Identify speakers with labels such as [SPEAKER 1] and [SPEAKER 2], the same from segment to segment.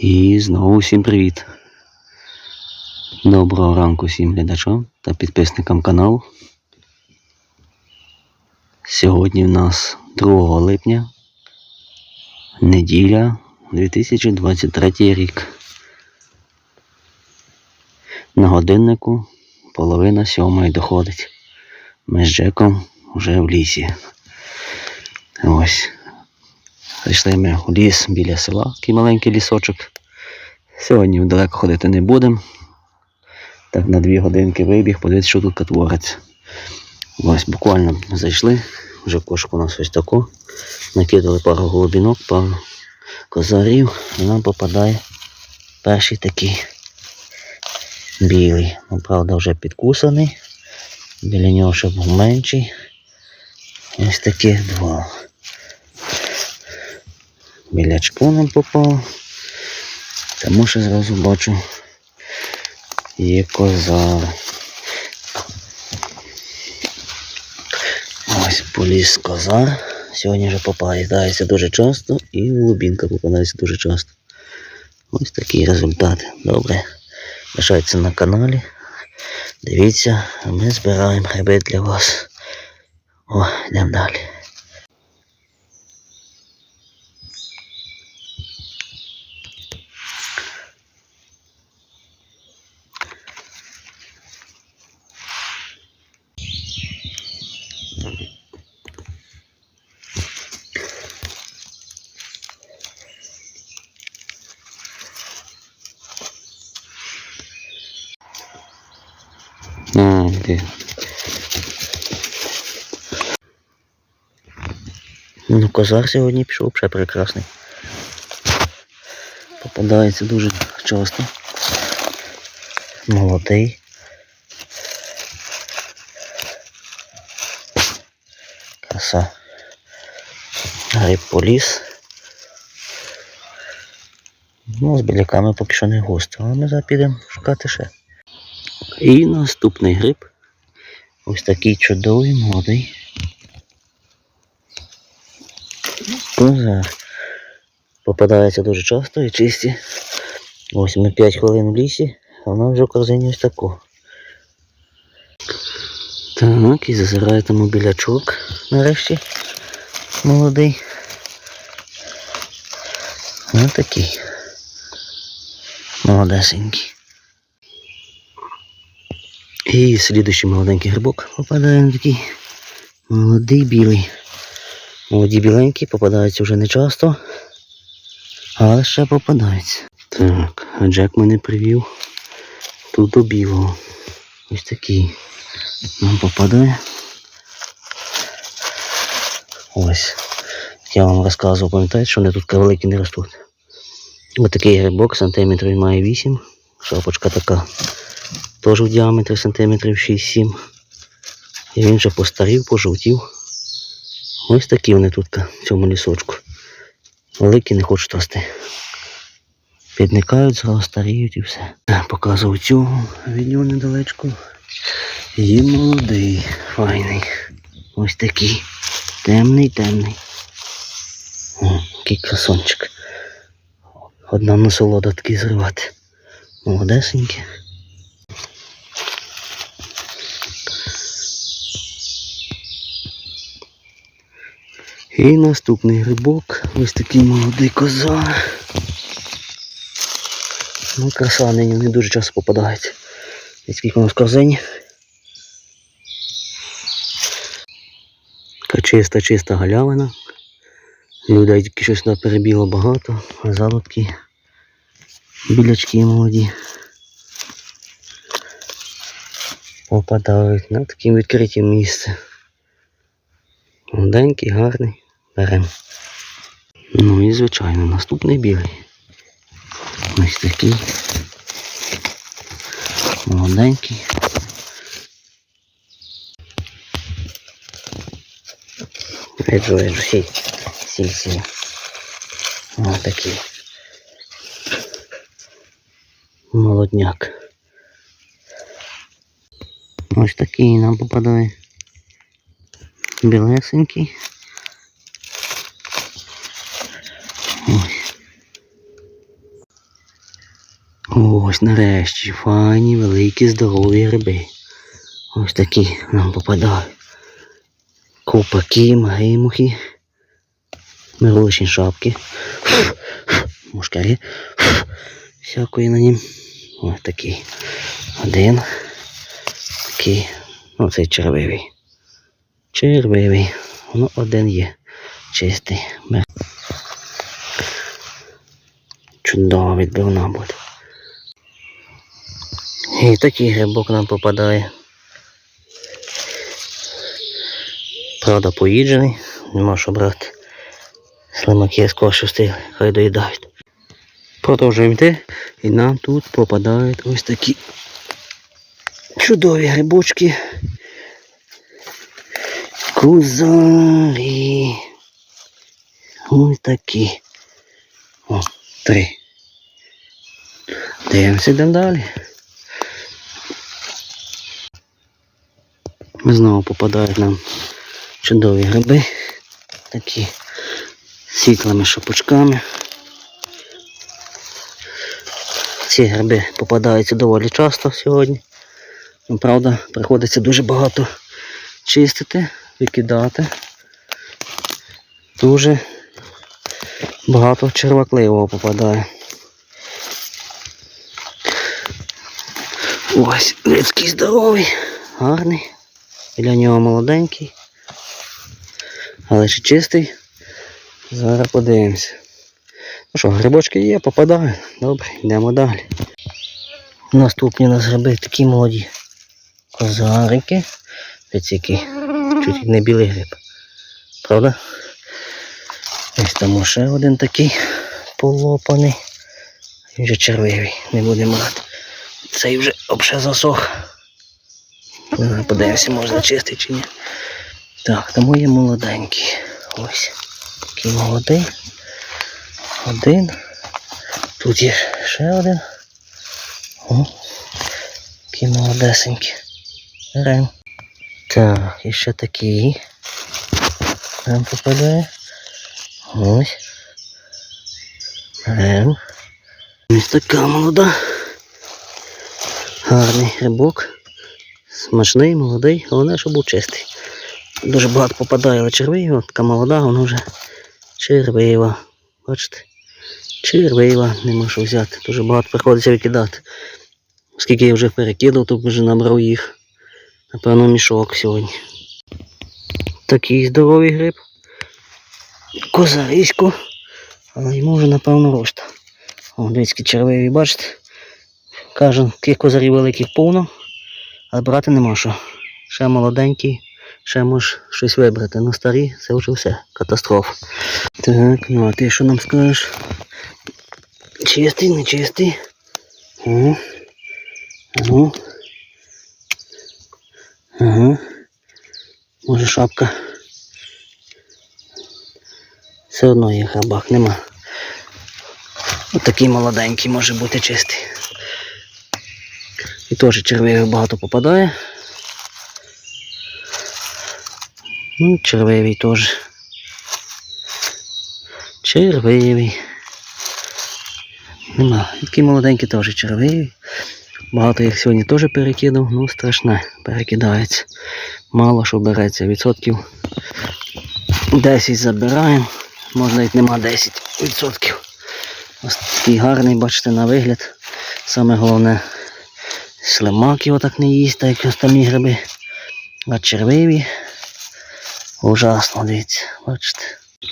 [SPEAKER 1] І знову всім привіт. Доброго ранку всім глядачам та підписникам каналу. Сьогодні в нас 2 липня, неділя 2023 рік. На годиннику половина сьомої доходить. Ми з Джеком вже в лісі. Ось. Зайшли ми у ліс біля села, такий маленький лісочок. Сьогодні далеко ходити не будемо. Так на дві годинки вибіг, подивитися, що тут твориться. Ось буквально зайшли, вже кошку у нас ось тако. Накидали пару голубінок, пару козарів, і нам попадає перший такий білий. Ну, правда, вже підкусаний. Біля нього ще був менший. Ось таких два. Білячко нам попало. Тому що зразу бачу є коза. Ось поліз коза. Сьогодні вже попадається дуже часто і голубінка попадається дуже часто. Ось такий результат. Добре. Лишайтеся на каналі. Дивіться, ми збираємо гриби для вас. О, йдемо далі. А. Ну, козар сьогодні пішов ще прекрасний. Попадається дуже часто. Молодий. Краса. Гриб поліз. Ну, з біляками поки що не густо, але ми зараз підемо шукати ще. І наступний гриб. Ось такий чудовий молодий. Козар. Попадається дуже часто і чисті. Ось ми 5 хвилин в лісі, а вона вже в корзині ось таку. Так, і зазирає тому білячок нарешті. Молодий. Ось такий. Молодесенький. І слідуючий молоденький грибок попадає на такий молодий білий. Молоді біленькі попадаються вже не часто, але ще попадаються. Так, а Джек мене привів тут до білого. Ось такий нам попадає. Ось. Я вам розказував, пам'ятаєте, що вони тут великі не ростуть. Ось такий грибок, сантиметрів має 8. Шапочка така. Теж в діаметрі сантиметрів 6-7. І він вже постарів, пожовтів. Ось такі вони тут в цьому лісочку. Великі не хочуть рости. Підникають, зразу старіють і все. Показував цього, від нього недалечко. І молодий, файний. Ось такий. Темний, темний. О, який красончик. Одна насолода такий зривати. Молодесенький. І наступний грибок. Ось такий молодий коза. Ну, краса нині не дуже часто попадається. І скільки у нас в. Така чиста, чиста галявина. Людей тільки щось сюди перебігло багато, а ззаду білячки молоді. Попадають на таке відкриті місце. Молоденький, гарний. Беремо. Ну і звичайно, наступний білий. Ось такий. Молоденький. Виджу, виджу, сіль. Сіль, сіль. Ось такий. Молодняк. Ось такий нам попадає. Білесенький. Ось. Ось нарешті файні, великі, здорові гриби. Ось такі нам попадають. Ковпаки, магимухи, мирошні шапки, мушкарі, всякої на нім. Ось такий. Один. Такий. Ну, цей червивий. Червивий. Ну, один є. Чистий. Чудова відбивна буде. І такий грибок нам попадає. Правда, поїджений, нема що брати. Слимаки скорше встигли, хай доїдають. Продовжуємо йти, і нам тут попадають ось такі чудові грибочки. Кузарі. Ось такі. О, три. Дивимося, йдемо далі. Знову попадають нам чудові гриби. Такі світлими шапочками. Ці гриби попадаються доволі часто сьогодні. Ну, правда, приходиться дуже багато чистити, викидати. Дуже багато червакливого попадає. Ось, людський здоровий, гарний. Біля нього молоденький. Але ще чистий. Зараз подивимося. Ну що, грибочки є, попадають. Добре, йдемо далі. Наступні у нас гриби такі молоді. Козарики. Ось який. Чуть не білий гриб. Правда? Ось там ще один такий полопаний. Він вже червивий, не будемо брати. Цей вже обше засох. Подивимося, можна чистий чи ні. Так, тому є молоденький. Ось. Такий молодий. Один. Тут є ще один. О, такий молодесенький. Беремо. Так, і ще такий. Нам попадає. Ось. Беремо. Ось така молода. Гарний грибок. Смачний, молодий, головне, щоб був чистий. Дуже багато попадає але червива, така молода, вона вже червива. Бачите? Червива, нема що взяти. Дуже багато приходиться викидати. Оскільки я вже перекидав, то вже набрав їх. Напевно, мішок сьогодні. Такий здоровий гриб. Козарисько. Але йому вже, напевно, рошта. О, дивіться, червиві, бачите? Кажу, тих козарів великих повно, але брати нема що. Ще молоденький, ще можеш щось вибрати. Ну старі, це вже все. Катастрофа. Так, ну а ти що нам скажеш? Чистий, не чистий? Ага. Ага. Може шапка. Все одно є хабак, нема. Отакий молоденький може бути чистий. Теж червивих багато попадає. Ну, червивий теж. Червивий. Нема. Такі молоденькі теж червиві. Багато їх сьогодні теж перекидав, ну страшне, перекидається. Мало що береться. Відсотків 10 забираємо. Може навіть нема 10 відсотків. Ось такий гарний, бачите, на вигляд. Саме головне слимак його так не так як остальні гриби. А червиві. Ужасно, дивіться, бачите.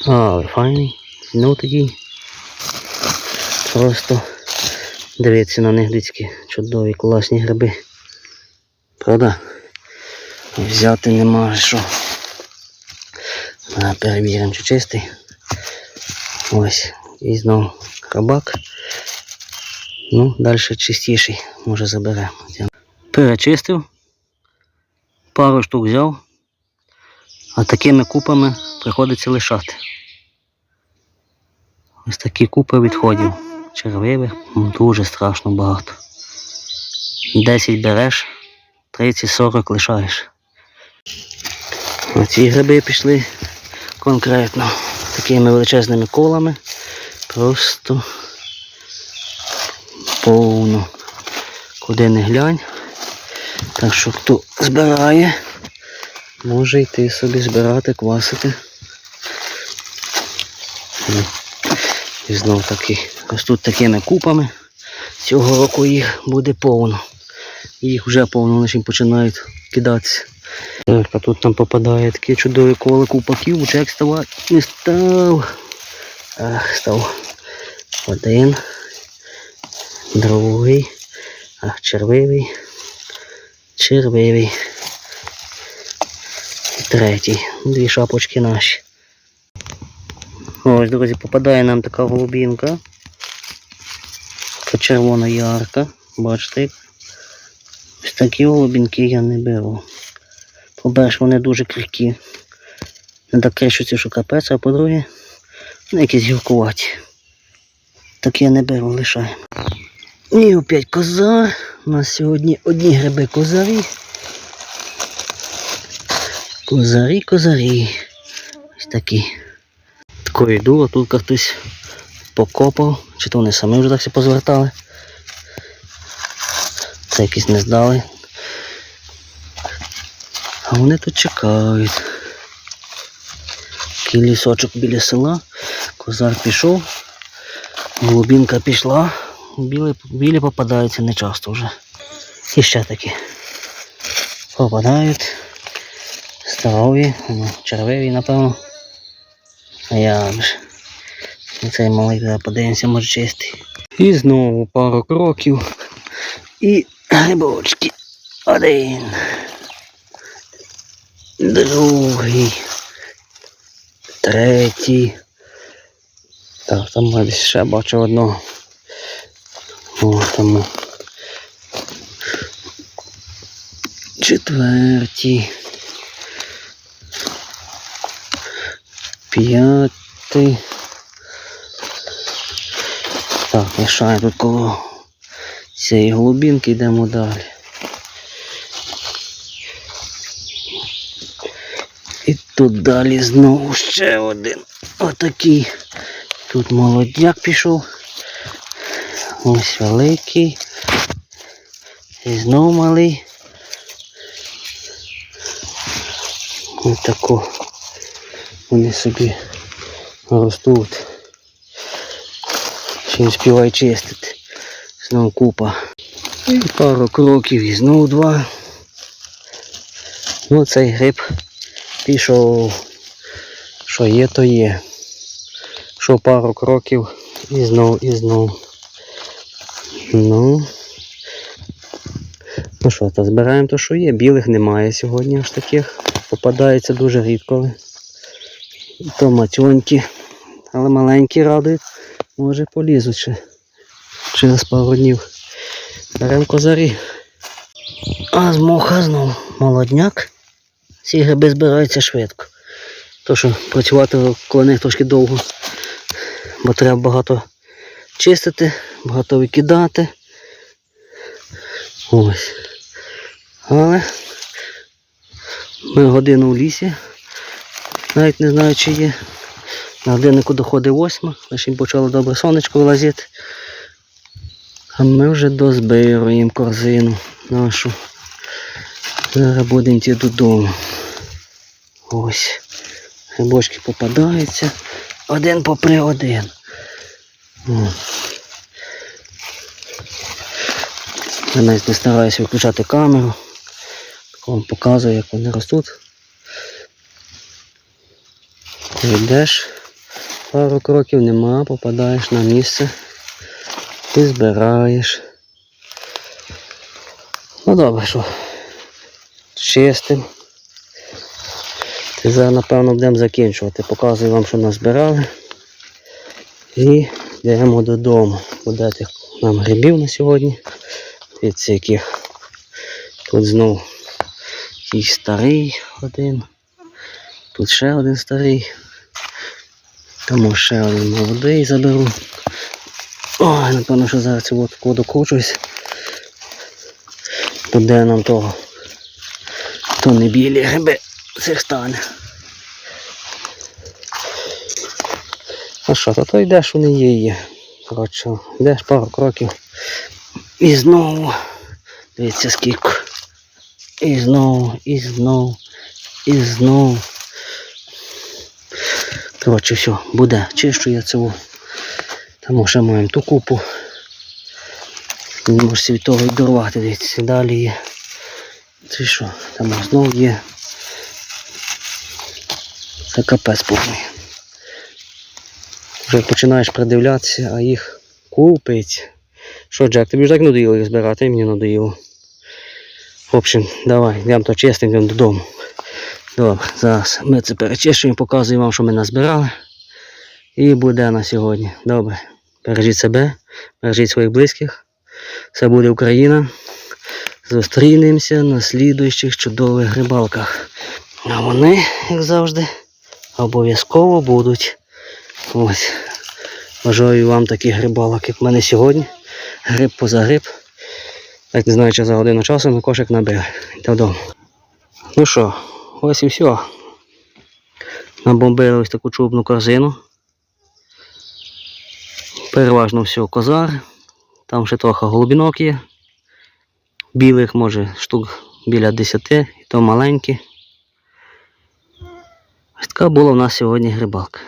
[SPEAKER 1] Але файний. Ну тоді. Просто дивіться на них дицькі чудові, класні гриби. Правда? Взяти нема що. Перевіримо, чи чистий. Ось. І знову хабак. Ну, далі чистіший, може заберемо. Перечистив. Пару штук взяв. А такими купами приходиться лишати. Ось такі купи відходів. Червивих дуже страшно багато. 10 береш, 30-40 лишаєш. А ці гриби пішли конкретно такими величезними колами. Просто повно. Куди не глянь. Так що хто збирає, може йти собі збирати, квасити. Ну, І знов таки ростуть такими купами. Цього року їх буде повно. Їх вже повно лише починають кидатися. Так, а тут там попадає такі чудові коли купаків, чек ставати не став. Ах, став один, другий, ах, червивий, червивий. І третій. Дві шапочки наші. Ось, друзі, попадає нам така голубінка. Така червона ярка. Бачите? Ось такі голубінки я не беру. По-перше, вони дуже крихкі. Не так кришуться, що капець, а по-друге, вони якісь гіркуваті. Так я не беру, лишаємо. І опять коза. У нас сьогодні одні гриби козарі. Козарі, козарі. Ось такі. Йду, а тут хтось покопав. Чи то вони самі вже так позвертали. Це якісь не здали. А вони тут чекають. Такий лісочок біля села. Козар пішов. Голубінка пішла. Білі, білі попадаються не часто вже. І ще такі. Попадають. Здорові, ну, червиві, напевно. А я ж. Цей малий подивимося, може чистий. І знову пару кроків. І грибочки. Один. Другий. Третій. Так, там ще бачу одного. О, там. Четвертій. П'ятий. Так, лишаю тут коло цієї голубінки, йдемо далі. І тут далі знову ще один. Отакий. Тут молодняк пішов. Ось великий. І знову малий. Ось тако. Вони собі ростуть. Ще не співає чистити. Знову купа. І пару кроків і знову два. Ну цей гриб пішов. Що є, то є. Що пару кроків і знов, і знов. Ну. Ну що, то збираємо то, що є. Білих немає сьогодні аж таких. Попадається дуже рідко. То матьонькі, але маленькі радують. Може полізуть ще через пару днів. Беремо козарі. А з моха знов молодняк. Ці гриби збираються швидко. То що працювати коло них трошки довго. Бо треба багато чистити, багато викидати. Ось. Але ми годину в лісі. Навіть не знаю, чи є. На годиннику доходить восьма, лише почало добре сонечко вилазити. А ми вже дозбируємо корзину нашу. Зараз будемо йти додому. Ось. Грибочки попадаються. Один попри один. Я навіть не стараюся виключати камеру. Так Вам показую, як вони ростуть. Ти йдеш, пару кроків нема, попадаєш на місце і збираєш. Ну добре, що чистим. І зараз, напевно, будемо закінчувати. Показую вам, що назбирали. І йдемо додому. Буде нам грибів на сьогодні. Від яких тут знов такий старий один. Тут ще один старий. Тому ще один молодий заберу. Ой, напевно, що зараз цього такого докручуюсь. То де нам того? То не білі гриби цих стане. А що, то, то йдеш, вони є, є. Коротше, йдеш пару кроків. І знову Дивіться скільки. І знову, і знову, і знову. Коротше, все, буде. Чищу я цього. Тому ще маємо ту купу. Можеш від того віддорвати, дивіться, далі є. Це що? Там знову є. Це капець повний. Вже починаєш придивлятися, а їх купить. Що, Джек, тобі ж так надоїло їх збирати, і мені надоїло. В общем, давай, йдемо то чистим, йдемо додому. Добре, зараз ми це перечищуємо, показуємо вам, що ми назбирали. І буде на сьогодні. Добре. Бережіть себе, бережіть своїх близьких. Це буде Україна. Зустрінемося на слідуючих чудових рибалках. А вони, як завжди, обов'язково будуть. Ось. Бажаю вам таких рибалок, як в мене сьогодні. Гриб поза гриб. Так не знаю, чи за годину часу ми кошик набили. Додому. Ну що, ось і все. Набомбили ось таку чубну корзину. Переважно все козар. Там ще трохи голубінок є. Білих може штук біля 10, і то маленькі. Ось така була у нас сьогодні грибалка.